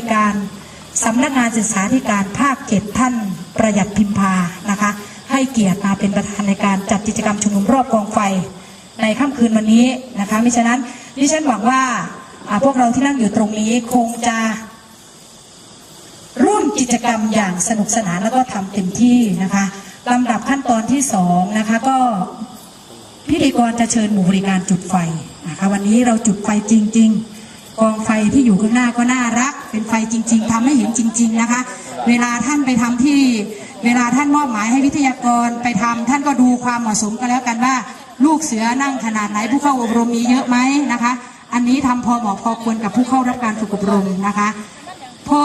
วยการสำนักงานศึกษาธิการภาคเจ็ดท่านประหยัดพิมพานะคะ ให้เกียรติมาเป็นประธานในการจัดกิจกรรมชุมนุมรอบกองไฟ ในค่ำคืนวันนี้นะคะมิฉะนั้นดิฉันหวังว่าพวกเราที่นั่งอยู่ตรงนี้คงจะร่วมกิจกรรมอย่างสนุกสนานแล้วก็ทำเต็มที่นะคะลำดับขั้นตอนที่สองนะคะก็พิธีกรจะเชิญหมู่บริการจุดไฟนะคะวันนี้เราจุดไฟจริง ๆ กองไฟที่อยู่ข้างหน้าก็น่ารัก เป็นไฟจริง ๆทำให้เห็นจริง ๆนะคะ เวลาท่านไปทำที่ เวลาท่านมอบหมายให้วิทยากรไปทำท่านก็ดูความเหมาะสมกันแล้วกันว่า ลูกเสือนั่งขนาดไหนผู้เข้าอบรมมีเยอะไหมนะคะ อันนี้ทำพอเหมาะพอควรกับผู้เข้ารับการฝึกอบรมนะคะพอ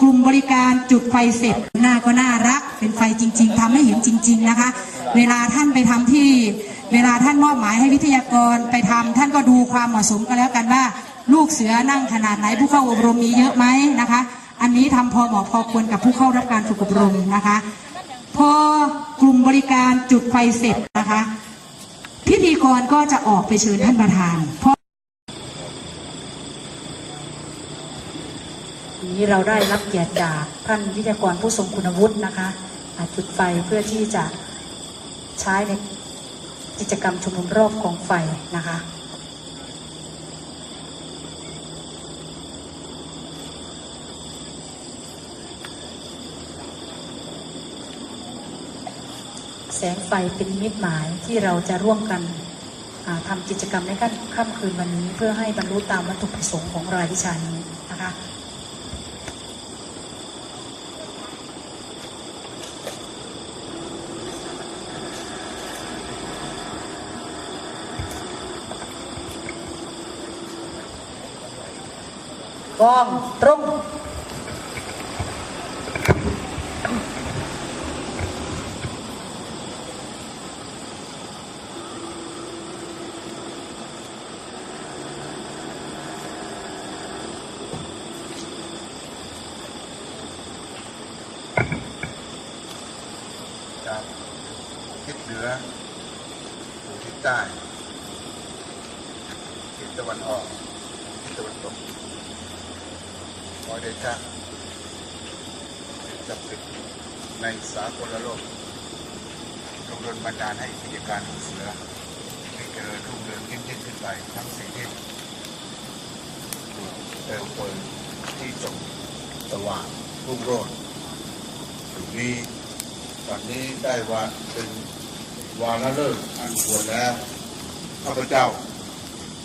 กลุ่มบริการจุดไฟเสร็จหน้าก็น่ารัก เป็นไฟจริง ๆทำให้เห็นจริง ๆนะคะ เวลาท่านไปทำที่ เวลาท่านมอบหมายให้วิทยากรไปทำท่านก็ดูความเหมาะสมกันแล้วกันว่า ลูกเสือนั่งขนาดไหนผู้เข้าอบรมมีเยอะไหมนะคะ อันนี้ทำพอเหมาะพอควรกับผู้เข้ารับการฝึกอบรมนะคะ พอกลุ่มบริการจุดไฟเสร็จนะคะ พิธีกรก็จะออกไปเชิญท่านประธานเพราะนี้เราได้รับเกียรติจากท่านวิทยากรผู้ทรงคุณวุฒินะคะอาจุดไฟเพื่อที่จะใช้ในกิจกรรมชุมนุมรอบกองไฟนะคะ แสงไฟเป็นมิตรหมายที่เราจะร่วมกันทำกิจกรรมในค่ำคืนวันนี้ เพื่อให้บรรลุตามวัตถุประสงค์ของรายวิชานี้นะคะกองตรง จากทิศเหนือสู่ทิศ ใต้ทิศตะวันออกทิศตะวันตกขอเดชะจับสิทธิ์ในสากลโลกจงดลบันดาลให้กิจการของเสือให้เจริญรุ่งเรืองยิ่งยิ่งขึ้นไปทั้งสี่ทิศเติมเปิดที่จงสว่างรุ่งโรจน์ถึงนี้วันนี้ได้วาเป็น วาระเลิกษ์อันควรแล้วข้าพเจ้า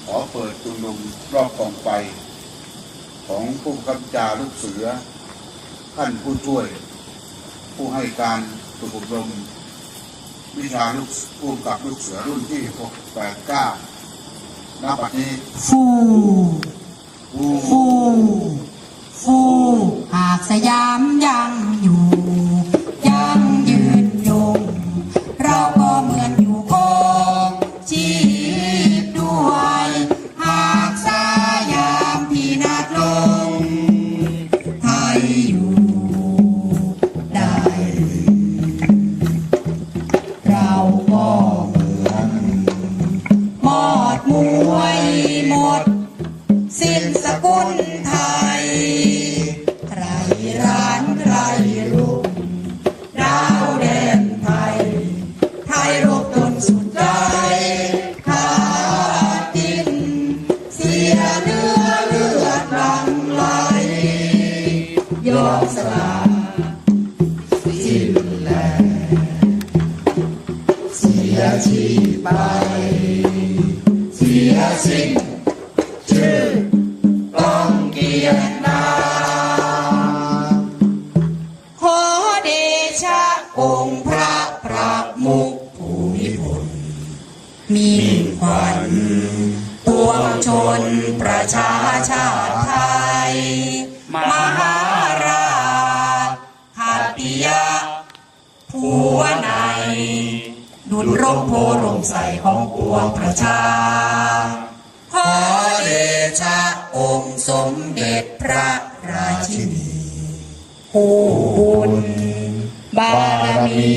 ขอเปิดจุมนุมรอบกองไฟของผู้กำจาลูกเสือ ท่านผู้ช่วย ผู้ให้การฝึกอบรม วิชาลูกผู้กำกับลูกเสือรุ่นที่6 8 9ณบัดนี้ฟูผู้ฟูฟูหากสยามยังอยู่ยัง อดมวยหมด สิ้นสกุลไทย ใครร้านใครรุ่งดาวแดนไทย ไทยรบจนสุดใจขาดดิน เสียเนื้อเลือดหลังไหลยอมสละสิ้นแลเสียชีพไป สิ้นชื่อต้องเกียรตินาขอเดชะองค์พระประมุขภูมิพลมีขวัญปวงชนประชาชาติไทย มหาราชหัตติยะผัวในดุลร่มโพร่มใสของปวงประชา องค์สมเด็จพระราชินี ผู้บุญบารมี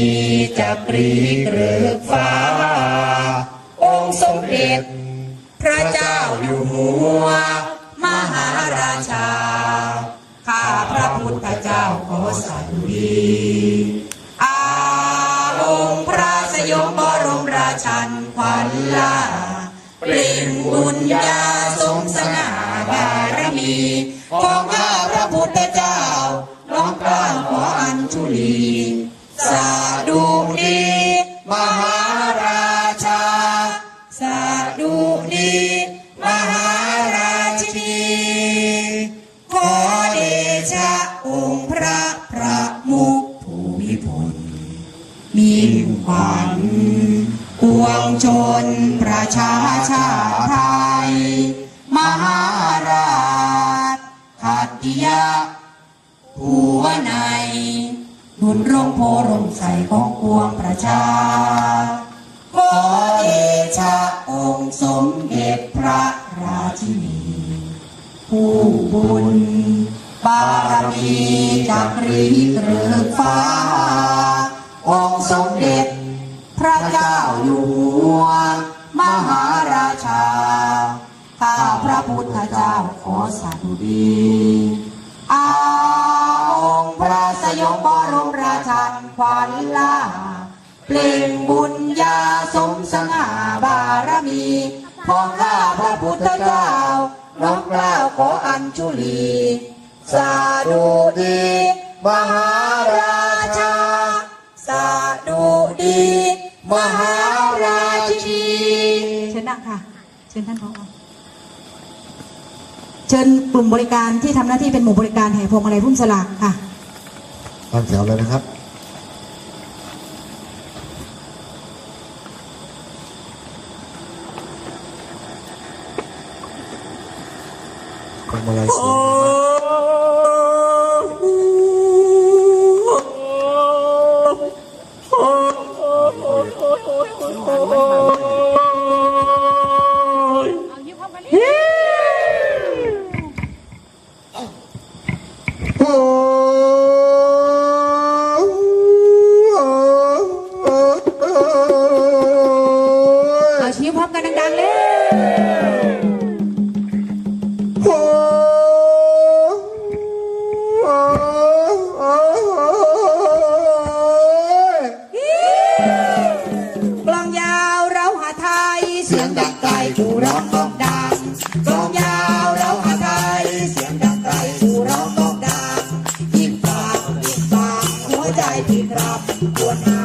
จักรีเกลือกฟ้า องค์สมเด็จ พระเจ้าอยู่หัว มหาราชา ข้าพระพุทธเจ้าขอสาธุดีอาองค์พระสยมบรมราชันขวัญลาเปล่งบุญญาสมสง่า บารมีของข้าพระพุทธเจ้า น้องกล้าขออัญชุลี สาดุดีมหาราชา สาดุดีมหาราชินีขอเดชะองค์พระประมุขภูมิพลมีขวัญปวงชนประชาชาติ ยะภูวในัยหนุนร่มโพร่มใสของปวงประชา ขอเอชาองค์สมเด็จพระราชินี ผู้บุญบารมีจักรีตรึกฟ้า องค์สมเด็จพระเจ้าอยู่หัว มหาราชา ข้าพระพุทธเจ้าขอสาธุดี ขวัญลาเปล่งบุญญาสมสง่าบารมีของข้าพระพุทธเจ้าน้อมกล้าวขออัญชุลี สาดุดี มหาราชา สาดุดี มหาราชินีเชิญนั่งค่ะ เชิญท่านพอเชิญกลุ่มบริการที่ทำหน้าที่เป็นหมู่บริการแห่พวงมาลัพุ่มสลากค่ะ ตั้งแถวเลยนะครับ อะไรสวงาเอาชี้พร้อมกันดังๆเลย ที่ครับควร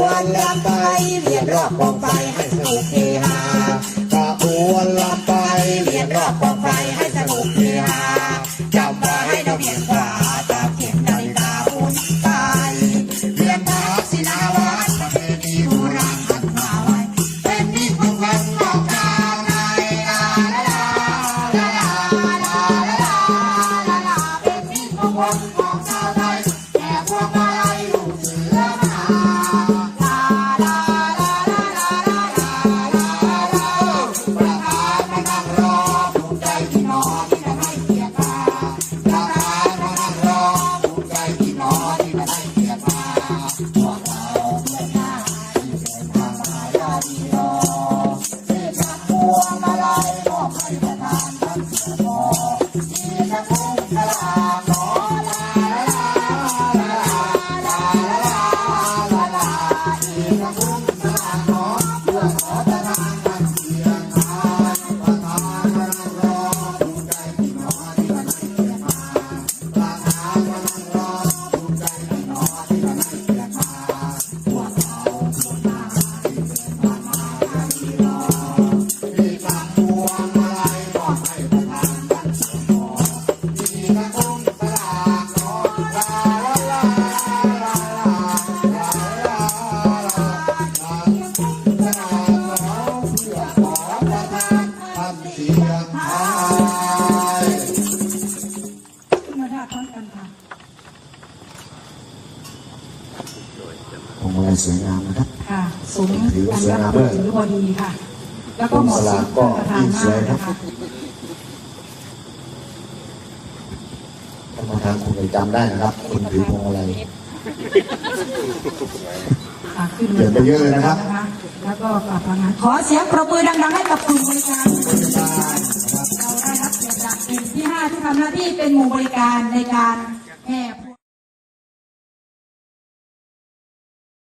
วนรำไปเรียนรอบกองไปให้สนุกเฮฮา สวยรับงามถืมากอพอดีค่ะแล้วก็เหมาะสมกับประธานมากนะคะท่านประธานคงจะจำได้นะครับคนถือพวงมาลัยอะขึ้นเดินไปเยอะเลยนะครับ แล้วก็กลับมางานขอเสียงปรบมือดังๆให้กับกลุ่มบริการเราได้รับเกียรติจากกลุ่มที่ห้าที่ทำหน้าที่เป็นหมู่บริการในการแห่พ